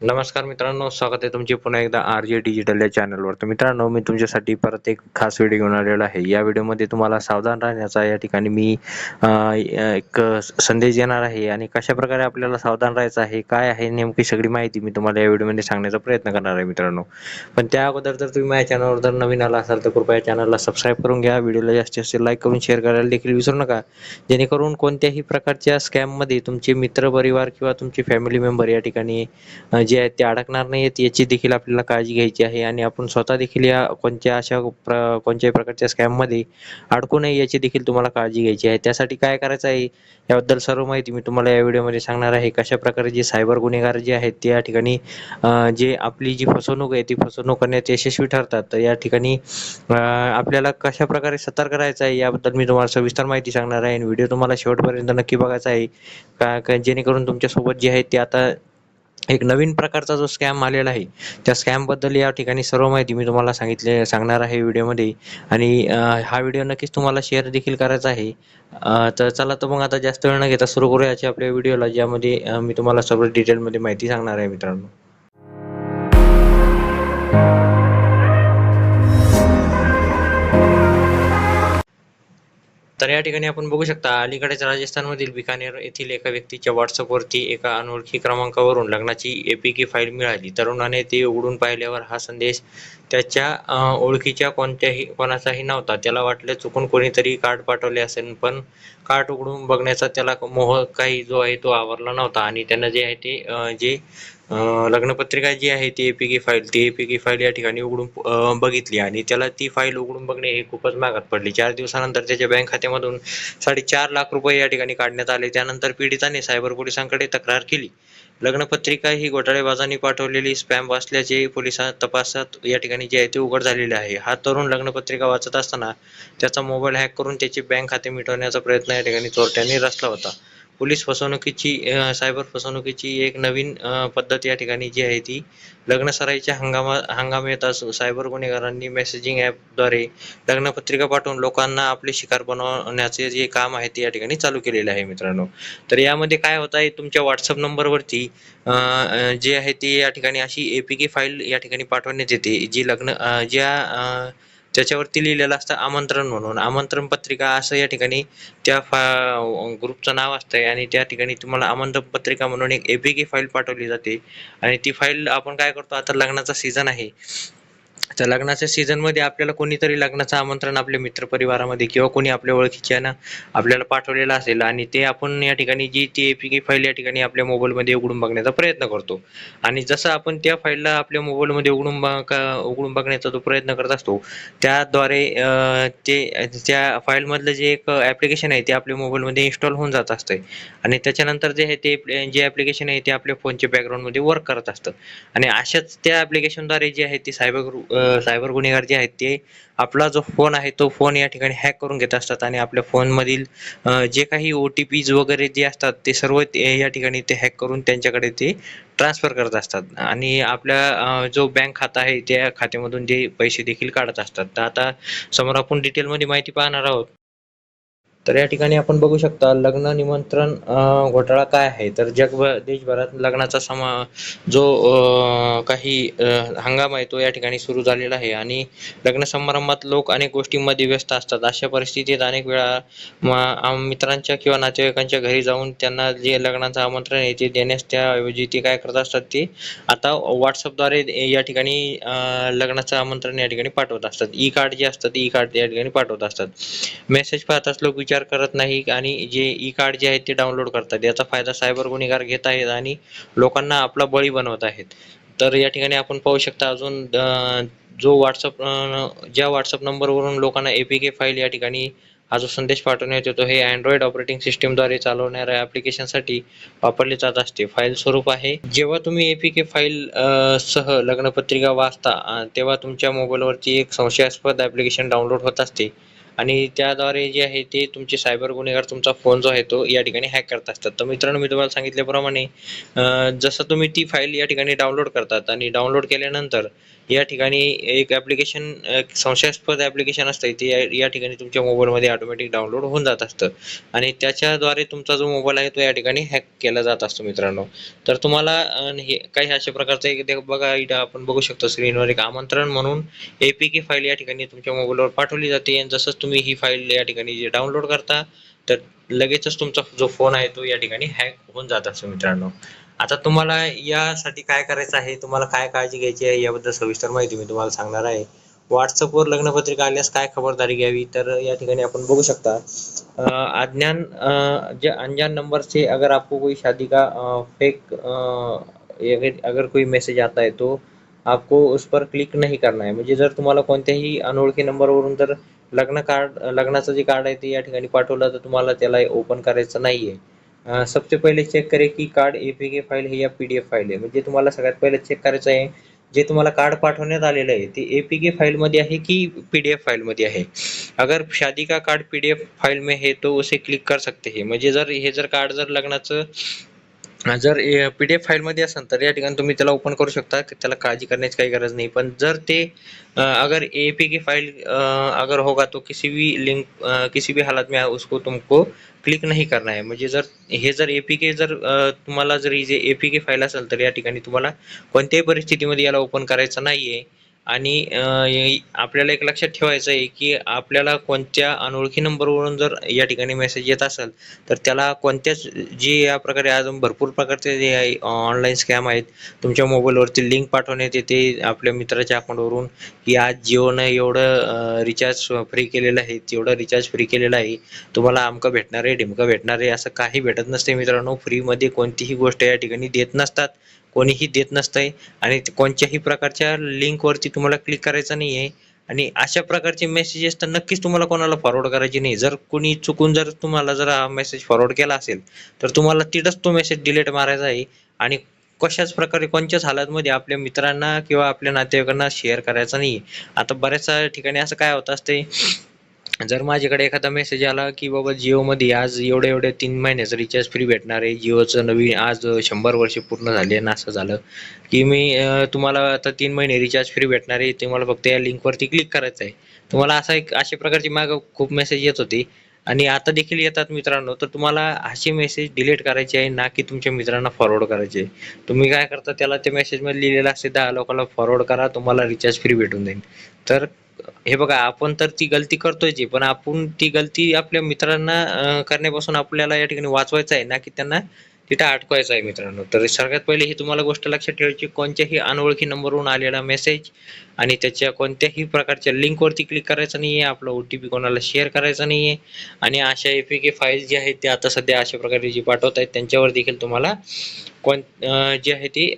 नमस्कार मित्रांनो स्वागत आहे तुमचे पुन्हा एकदा आर जे डिजिटल या चॅनलवर तर मित्रांनो मी तुमच्यासाठी परत एक खास व्हिडिओ घेऊन आलेला आहे. या व्हिडिओमध्ये तुम्हाला सावधान राहण्याचा या ठिकाणी मी एक संदेश देणार आहे आणि कशा प्रकारे आपल्याला सावधान राहायचं आहे काय आहे नेमकी सगळी माहिती मी तुम्हाला या व्हिडिओमध्ये सांगण्याचा प्रयत्न करणार आहे मित्रांनो. पण त्या अगोदर जर तुम्ही माझ्या चॅनलवर जर नवीन आला असाल तर कृपया चॅनलला सबस्क्राईब करून घ्या. व्हिडिओला जास्तीत जास्त लाईक करून शेअर करायला देखील विसरू नका. जेणेकरून कोणत्याही प्रकारच्या स्कॅममध्ये तुमचे मित्र परिवार किंवा तुमचे फॅमिली मेंबर या ठिकाणी जे आहेत ते अडकणार नाहीत याची देखील आपल्याला काळजी घ्यायची आहे आणि आपण स्वतः देखील या कोणत्या अशा प्र कोणत्याही प्रकारच्या स्कॅममध्ये अडकू नये याची देखील तुम्हाला काळजी घ्यायची आहे. त्यासाठी काय करायचं आहे याबद्दल सर्व माहिती मी तुम्हाला या व्हिडिओमध्ये सांगणार आहे. कशा प्रकारे जे सायबर गुन्हेगार जे आहेत त्या ठिकाणी जे आपली जी फसवणूक आहे ती फसवणूक करण्यात यशस्वी ठरतात. तर या ठिकाणी आपल्याला कशा प्रकारे सतर्क राहायचं आहे याबद्दल मी तुम्हाला सविस्तर माहिती सांगणार आहे. आणि व्हिडिओ तुम्हाला शेवटपर्यंत नक्की बघायचा आहे. का- जेणेकरून तुमच्यासोबत जे आहे ते आता एक नवीन प्रकारचा जो स्कॅम आलेला आहे त्या स्कॅमबद्दल या ठिकाणी सर्व माहिती मी तुम्हाला सांगितले सांगणार आहे व्हिडिओमध्ये. आणि हा व्हिडिओ नक्कीच तुम्हाला शेअर देखील करायचा आहे. तर चला तर मग आता जास्त वेळ न घेता सुरू करूया आपल्या व्हिडिओला ज्यामध्ये मी तुम्हाला सर्व डिटेलमध्ये माहिती सांगणार आहे मित्रांनो. तर या ठिकाणी आपण बघू शकता अलीकडेच राजस्थानमधील बिकानेर येथील एका व्यक्तीच्या व्हॉट्सअपवरती एका अनोळखी क्रमांकावरून लग्नाची एपीके फाईल मिळाली. तरुणाने ती उघडून पाहिल्यावर हा संदेश त्याच्या ओळखीच्या कोणत्याही कोणाचाही नव्हता. त्याला वाटलं चुकून कोणीतरी कार्ड पाठवले असेल पण कार्ड उघडून बघण्याचा त्याला मोह काही जो आहे तो आवरला नव्हता. आणि त्यानं जे आहे ते जे लग्नपत्रिका जी आहे ती एपीकी फाईल ती एपीकी फाईल या ठिकाणी उघडून बघितली. आणि त्याला ती फाईल उघडून बघणे हे खूपच महागात पडली. चार दिवसानंतर त्याच्या बँक खात्यामधून साडेचार लाख रुपये या ठिकाणी काढण्यात आले. त्यानंतर पीडिताने सायबर पोलिसांकडे तक्रार केली. लग्नपत्रिका ही घोटाळेबाजांनी पाठवलेली स्पॅम असल्याचे पोलिसात तपासात या ठिकाणी जे आहे ते उघड झालेले आहे. हा तरुण लग्नपत्रिका वाचत असताना त्याचा मोबाईल हॅक करून त्याचे बँक खाते मिटवण्याचा प्रयत्न या ठिकाणी चोरट्यांनी रचला होता. पोलीस फसवणुकीची सायबर फसवणुकीची एक नवीन पद्धत या ठिकाणी जी आहे ती लग्न सराईच्या हंगामा हंगाम येताच सायबर गुन्हेगारांनी मेसेजिंग ॲपद्वारे लग्नपत्रिका पाठवून लोकांना आपले शिकार बनवण्याचे जे काम आहे ते या ठिकाणी चालू केलेले आहे मित्रांनो. तर यामध्ये काय होत आहे तुमच्या व्हॉट्सअप नंबरवरती जे आहे ती या ठिकाणी अशी एपीके फाईल या ठिकाणी पाठवण्यात येते जी लग्न ज्या त्याच्यावरती लिहिलेलं असतं आमंत्रण म्हणून. आमंत्रण पत्रिका असं या ठिकाणी त्या फा ग्रुपचं नाव असतंय आणि त्या ठिकाणी तुम्हाला आमंत्रण पत्रिका म्हणून एक एपीके फाईल पाठवली जाते. आणि ती फाईल आपण काय करतो? आता लग्नाचा सीझन आहे. तर लग्नाच्या सीझनमध्ये आपल्याला कोणीतरी लग्नाचं आमंत्रण आपल्या मित्रपरिवारामध्ये किंवा कोणी आपल्या ओळखीच्यानं आपल्याला पाठवलेलं असेल आणि ते आपण या ठिकाणी जी ती एपीके फाईल या ठिकाणी आपल्या मोबाईलमध्ये उघडून बघण्याचा प्रयत्न करतो. आणि जसं आपण त्या फाईलला आपल्या मोबाईलमध्ये उघडून बघ उघडून बघण्याचा जो प्रयत्न करत असतो त्याद्वारे ते त्या फाईलमधलं जे एक ॲप्लिकेशन आहे ते आपल्या मोबाईलमध्ये इन्स्टॉल होऊन जात असतं आणि त्याच्यानंतर जे आहे ते जे ॲप्लिकेशन आहे ते आपल्या फोनच्या बॅकग्राऊंडमध्ये वर्क करत असतं. आणि अशाच त्या ॲप्लिकेशनद्वारे जे आहे ते सायबर सायबर गुन्हेगार जे आहेत ते आपला जो फोन आहे तो फोन या ठिकाणी हॅक करून घेत असतात आणि आपल्या फोनमधील जे काही ओ टी पीज वगैरे जे असतात ते सर्व या ठिकाणी ते हॅक करून त्यांच्याकडे ते ट्रान्सफर करत असतात. आणि आपल्या जो बँक खाता आहे त्या खात्यामधून ते पैसे देखील काढत असतात. तर आता समोर आपण डिटेलमध्ये माहिती पाहणार आहोत तर या ठिकाणी आपण बघू शकता लग्न निमंत्रण घोटाळा काय आहे? तर जगभर देशभरात लग्नाचा समा जो काही हंगाम आहे तो या ठिकाणी सुरू झालेला आहे. आणि लग्न समारंभात लोक अनेक गोष्टींमध्ये व्यस्त असतात. अशा परिस्थितीत अनेक वेळा मित्रांच्या किंवा नातेवाईकांच्या घरी जाऊन त्यांना जे लग्नाचं आमंत्रण आहे ते देण्यास त्याऐवजी ते काय करत असतात ते आता व्हॉट्सअपद्वारे या ठिकाणी लग्नाचं आमंत्रण या ठिकाणी पाठवत असतात. ई कार्ड जे असतात ई कार्ड या ठिकाणी पाठवत असतात. मेसेज पाहताच लोक विचार करत नाही आणि जे ई कार्ड जे आहेत ते डाउनलोड करतात. याचा फायदा सायबर गुन्हेगार घेत आहेत आणि लोकांना आपला बळी बनवत आहेत. तर या ठिकाणी आपण पाहू शकता अजून जो व्हॉट्सअप ज्या व्हॉट्सअप नंबरवरून लोकांना एपीके फाईल या ठिकाणी हा जो संदेश पाठवण्यात येतो हे अँड्रॉइड ऑपरेटिंग सिस्टीमद्वारे चालवणाऱ्या ॲप्लिकेशनसाठी वापरले जात असते. फाईल स्वरूप आहे. जेव्हा तुम्ही एपीके फाईल सह लग्नपत्रिका वाचता तेव्हा तुमच्या मोबाईलवरती एक संशयास्पद ॲप्लिकेशन डाउनलोड होत असते. आणि त्याद्वारे जे आहे ते तुमचे सायबर गुन्हेगार तुमचा फोन जो आहे तो या ठिकाणी हॅक करत असतात. तर मित्रांनो मी तुम्हाला सांगितल्याप्रमाणे जसं तुम्ही ती फाईल या ठिकाणी डाउनलोड करतात आणि डाउनलोड केल्यानंतर या ठिकाणी एक ॲप्लिकेशन संशयास्पद ॲप्लिकेशन असतं. ते या- ठिकाणी तुमच्या मोबाईलमध्ये ऑटोमॅटिक डाउनलोड होऊन जात असतं. आणि त्याच्याद्वारे तुमचा जो मोबाईल आहे तो या ठिकाणी हॅक केला जात असतो मित्रांनो. तर तुम्हाला हे काही अशा प्रकारचं एक बघा इथं आपण बघू शकतो स्क्रीनवर एक आमंत्रण म्हणून ए पी के फाईल या ठिकाणी तुमच्या मोबाईलवर पाठवली जाते. आणि जसंच तुम्ही ही फाईल या ठिकाणी जे डाउनलोड करता तर लगेचच तुमचा जो फोन आहे तो या ठिकाणी हॅक होऊन जात असतो मित्रांनो. आता तुम्हाला यासाठी काय करायचं आहे? तुम्हाला काय काळजी घ्यायची आहे? याबद्दल सविस्तर माहिती मी तुम्हाला सांगणार आहे. व्हॉट्सअपवर लग्नपत्रिका आल्यास काय खबरदारी घ्यावी? तर या ठिकाणी आपण बघू शकता अज्ञान जे अनजान नंबर से अगर आपको कोई शादी का फेक अगर कोई मैसेज आता है तो आपको उस पर क्लिक नाही करना आहे म्हणजे जर तुम्हाला कोणत्याही अनोळखी नंबरवरून जर लग्न कार्ड लग्नाचं जे कार्ड आहे ते या ठिकाणी पाठवलं तर तुम्हाला त्याला ओपन करायचं नाही आहे सबसे पहिले चेक करे की कार्ड एपीके फाईल हे या पीडीएफ फाईल आहे म्हणजे तुम्हाला सगळ्यात पहिले चेक करायचं आहे जे तुम्हाला कार्ड पाठवण्यात आलेलं आहे ते एपीके फाईल मध्ये आहे की पीडीएफ फाईल मध्ये आहे? अगर शादी का कार्ड पीडीएफ फाईल में है तो उसे क्लिक कर सकते हैं. म्हणजे जर हे जर कार्ड जर लग्नाचं जर पी डी एफ फाईलमध्ये असेल तर या ठिकाणी तुम्ही त्याला ओपन करू शकता. त्याला काळजी करण्याची काही गरज नाही. पण जर ते अगर ए पी के फाइल अगर होगा तो किसी भी लिंक किसी भी हालत में उसको तुमको क्लिक नाही करना आहे म्हणजे जर हे जर ए पी के जर तुम्हाला जर ही जे के फाईल असेल तर या ठिकाणी तुम्हाला कोणत्याही परिस्थितीमध्ये याला ओपन करायचं नाही आहे आणि आपल्याला एक लक्षात ठेवायचं आहे की आपल्याला कोणत्या अनोळखी नंबरवरून जर या ठिकाणी मेसेज येत असेल तर त्याला कोणत्याच जी या प्रकारे अजून भरपूर प्रकारचे जे आहे ऑनलाईन स्कॅम आहेत तुमच्या मोबाईलवरती लिंक पाठवण्यात येते आपल्या मित्राच्या अकाउंटवरून की आज जिओनं एवढं रिचार्ज फ्री केलेलं आहे तेवढं रिचार्ज फ्री केलेलं आहे तुम्हाला आमकं भेटणार आहे ढिमकं भेटणार आहे असं काही भेटत नसते मित्रांनो फ्रीमध्ये कोणतीही गोष्ट या ठिकाणी देत नसतात. कोणीही देत नसतंय आणि कोणत्याही प्रकारच्या लिंकवरती तुम्हाला क्लिक करायचं नाही आहे आणि अशा प्रकारचे मेसेजेस तर नक्कीच तुम्हाला कोणाला फॉरवर्ड करायचे नाही. जर कोणी चुकून जर तुम्हाला जर हा मेसेज फॉरवर्ड केला असेल तर तुम्हाला तिथंच तो मेसेज डिलीट मारायचा आहे. आणि कशाच प्रकारे कोणत्याच हालतमध्ये आपल्या मित्रांना किंवा आपल्या नातेवाईकांना शेअर करायचा नाही आता बऱ्याचशा ठिकाणी असं काय होत असते जर माझ्याकडे एखादा मेसेज आला की बाबा जिओमध्ये आज एवढे एवढे तीन महिन्याचं रिचार्ज फ्री भेटणार आहे जिओचं नवीन आज शंभर वर्ष पूर्ण झाले ना असं झालं की मी तुम्हाला आता तीन महिने रिचार्ज फ्री भेटणार आहे तुम्हाला फक्त या लिंकवरती क्लिक करायचं आहे. तुम्हाला असा एक अशा प्रकारची मागं खूप मेसेज येत होती. आणि आता देखील येतात मित्रांनो तर तुम्हाला असे मेसेज डिलीट करायचे आहे ना की तुमच्या मित्रांना फॉरवर्ड करायचे आहे. तुम्ही काय करता त्याला ते मेसेजमध्ये लिहिलेलं असते दहा लोकांना फॉरवर्ड करा तुम्हाला रिचार्ज फ्री भेटून जाईल. तर हे बघा आपण तर ती गलती करतोय जी पण आपण ती गलती आपल्या मित्रांना करण्यापासून आपल्याला या ठिकाणी वाचवायचं आहे ना की त्यांना तिथं अटकवायचं आहे मित्रांनो. तर सगळ्यात पहिले ही तुम्हाला गोष्ट लक्षात ठेवायची कोणत्याही अनोळखी नंबरवरून आलेला मेसेज आणि त्याच्या कोणत्याही प्रकारच्या लिंकवरती क्लिक करायचं नाही आहे आपला ओ टी पी कोणाला शेअर करायचा नाहीये. आणि अशा एपीके फाईल जी आहेत ते आता सध्या अशा प्रकारे जी पाठवत आहेत त्यांच्यावर देखील तुम्हाला कोण जी जे आहे ते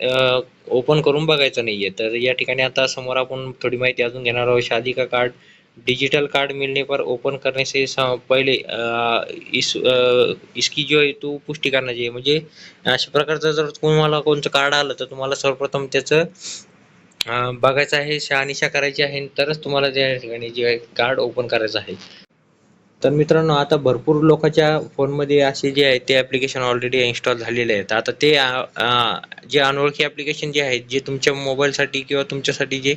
ओपन करून बघायचं नाहीये. तर या ठिकाणी आता समोर आपण थोडी माहिती अजून घेणार आहोत. शादी का कार्ड डिजिटल कार्ड मिलने पर ओपन करने से पहिले इस इसकी जो आहे तो पुष्टी करना चाहिए म्हणजे अशा प्रकारचं जर तुम्हाला कोणतं कार्ड आलं तर तुम्हाला सर्वप्रथम त्याचं बघायचं आहे शहानिशा करायची आहे तरच तुम्हाला त्या ठिकाणी जे आहे कार्ड ओपन करायचं आहे. तर मित्रांनो आता भरपूर लोकांच्या फोनमध्ये असे जे आहे ते ॲप्लिकेशन ऑलरेडी इन्स्टॉल झालेले आहेत. आता ते जे अनोळखी ॲप्लिकेशन जे आहेत जे तुमच्या मोबाईलसाठी किंवा तुमच्यासाठी जे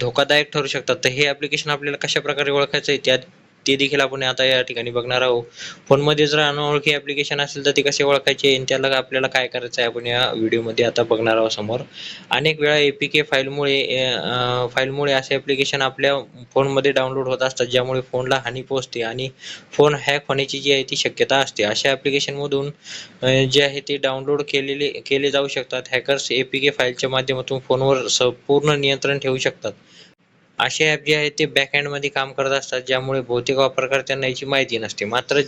धोकादायक ठरू शकतात तर हे ॲप्लिकेशन आपल्याला कशा प्रकारे ओळखायचं आहे? त्यात ते देखील आपण आता या ठिकाणी बघणार आहोत. फोनमध्ये जर अनोळखी ॲप्लिकेशन असेल तर ते कसे ओळखायचे आणि त्याला आपल्याला काय करायचं आहे आपण या व्हिडिओमध्ये आता बघणार आहोत समोर. अनेक वेळा ए पी के फाईलमुळे फाईलमुळे असे ॲप्लिकेशन आपल्या फोनमध्ये डाउनलोड होत असतात ज्यामुळे फोनला हानी पोहोचते आणि फोन हॅक होण्याची जी आहे ती शक्यता असते. अशा ॲप्लिकेशनमधून जे आहे ते डाउनलोड केलेले केले जाऊ शकतात. हॅकर्स ए पी के फाईलच्या माध्यमातून फोनवर संपूर्ण नियंत्रण ठेवू शकतात. असे ॲप जे आहेत ते बॅकहँडमध्ये काम करत असतात ज्यामुळे बहुतेक वापरकर्त्यांना याची माहिती नसते. मात्र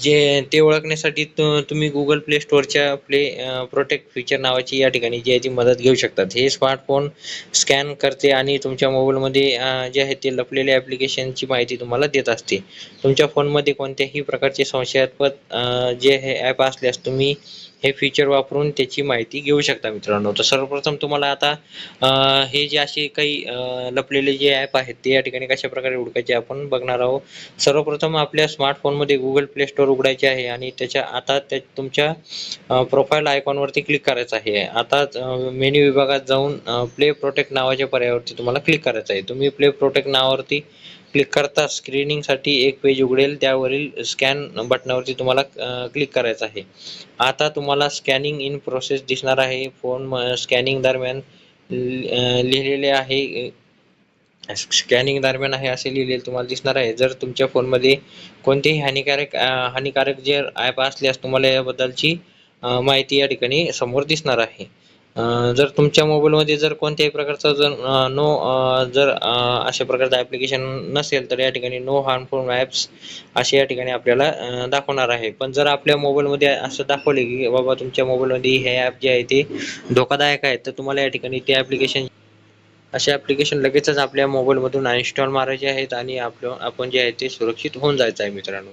जे ते ओळखण्यासाठी तु- तुम्ही गुगल प्ले स्टोअरच्या प्ले प्रोटेक्ट फीचर नावाची या ठिकाणी जी आहे ती मदत घेऊ शकतात. हे स्मार्टफोन स्कॅन करते आणि तुमच्या मोबाईलमध्ये जे आहे ते लपलेल्या ॲप्लिकेशनची माहिती तुम्हाला देत असते. तुमच्या फोनमध्ये कोणत्याही प्रकारचे संशयास्पद जे हे ॲप असल्यास तुम्ही हे फीचर वापरून त्याची माहिती घेऊ शकता मित्रांनो. तर सर्वप्रथम तुम्हाला आता हे जे असे काही लपलेले जे ॲप आहेत ते या ठिकाणी कशा प्रकारे उडकायचे आपण बघणार आहोत. सर्वप्रथम आपल्या स्मार्टफोनमध्ये गुगल प्ले स्टोअर उघडायचे आहे आणि त्याच्या आता त्या तुमच्या प्रोफाईल आयकॉनवरती क्लिक करायचं आहे. आता मेन्यू विभागात जाऊन प्ले प्रोटेक्ट नावाच्या पर्यायावरती तुम्हाला क्लिक करायचं आहे. तुम्ही प्ले प्रोटेक्ट नावावरती क्लिक करता स्क्रीनिंगसाठी एक पेज उघडेल. त्यावरील स्कॅन बटनावरती तुम्हाला क्लिक करायचं आहे. आता तुम्हाला स्कॅनिंग इन प्रोसेस दिसणार आहे. फोन स्कॅनिंग दरम्यान लिहिलेले आहे. स्कॅनिंग दरम्यान आहे असे लिहिलेले तुम्हाला दिसणार आहे. जर तुमच्या फोनमध्ये कोणतेही हानिकारक हानिकारक जे ॲप असल्यास तुम्हाला याबद्दलची माहिती या ठिकाणी समोर दिसणार आहे. जर तुमच्या मोबाईलमध्ये जर कोणत्याही प्रकारचा जर नो जर अशा प्रकारचं ॲप्लिकेशन नसेल तर या ठिकाणी नो हार्मफुल ॲप्स असे या ठिकाणी आपल्याला दाखवणार आहे. पण जर आपल्या मोबाईलमध्ये असं दाखवले की बाबा तुमच्या मोबाईलमध्ये हे ॲप जे आहे ते धोकादायक आहे तर तुम्हाला या ठिकाणी ते ॲप्लिकेशन असे ॲप्लिकेशन लगेचच आपल्या मोबाईलमधून अनइन्स्टॉल मारायचे आहेत आणि आपलं आपण जे आहे ते सुरक्षित होऊन जायचं आहे मित्रांनो.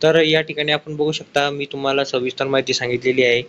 तर या ठिकाणी आपण बघू शकता मी तुम्हाला सविस्तर माहिती सांगितलेली आहे.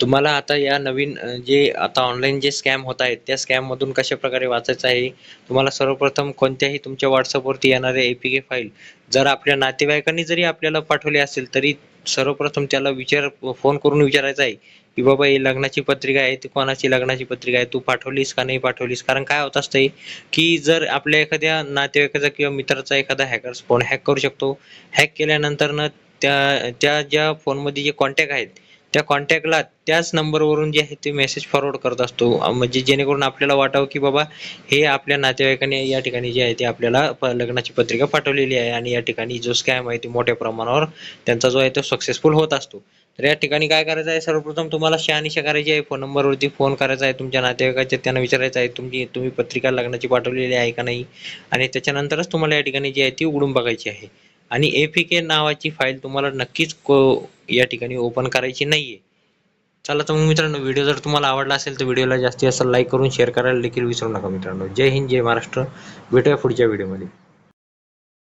तुम्हाला आता या नवीन जे आता ऑनलाईन जे स्कॅम होत आहेत त्या स्कॅममधून कशा प्रकारे वाचायचं आहे? तुम्हाला सर्वप्रथम कोणत्याही तुमच्या व्हॉट्सअपवरती येणारे ए पी के फाईल जर आपल्या नातेवाईकांनी जरी आपल्याला पाठवले असेल तरी सर्वप्रथम त्याला विचार फोन करून विचारायचं आहे की बाबा ही लग्नाची पत्रिका आहे ती कोणाची लग्नाची पत्रिका आहे तू पाठवलीस का नाही पाठवलीस? कारण काय होत असतंय की जर आपल्या एखाद्या नातेवाईकाचा किंवा मित्राचा एखादा हॅकर्स फोन हॅक करू शकतो. हॅक केल्यानंतर ना त्या त्या ज्या फोनमध्ये जे कॉन्टॅक्ट आहेत त्या कॉन्टॅक्टला त्याच नंबरवरून जे आहे ते मेसेज फॉरवर्ड करत असतो. म्हणजे जेणेकरून आपल्याला वाटावं की बाबा हे आपल्या नातेवाईकाने या ठिकाणी जे आहे ते आपल्याला प- लग्नाची पत्रिका पाठवलेली आहे आणि या ठिकाणी जो स्कॅम आहे ते मोठ्या प्रमाणावर त्यांचा जो आहे तो सक्सेसफुल होत असतो. तर या ठिकाणी काय करायचं आहे? सर्वप्रथम तुम्हाला शहानिशा करायची आहे फोन नंबरवरती फोन करायचा आहे तुमच्या नातेवाईकाच्या त्यांना विचारायचं आहे तुमची तुम्ही पत्रिका लग्नाची पाठवलेली आहे का नाही? आणि त्याच्यानंतरच तुम्हाला या ठिकाणी जी आहे ती उघडून बघायची आहे. आणि ए के नावाची फाईल तुम्हाला नक्कीच को या ठिकाणी ओपन करायची नाहीये. चला तर मग मित्रांनो व्हिडिओ जर तुम्हाला आवडला असेल तर व्हिडिओला जास्तीत जास्त लाईक करून शेअर करायला देखील विसरू नका मित्रांनो. जय हिंद जय महाराष्ट्र. भेटूया पुढच्या व्हिडिओमध्ये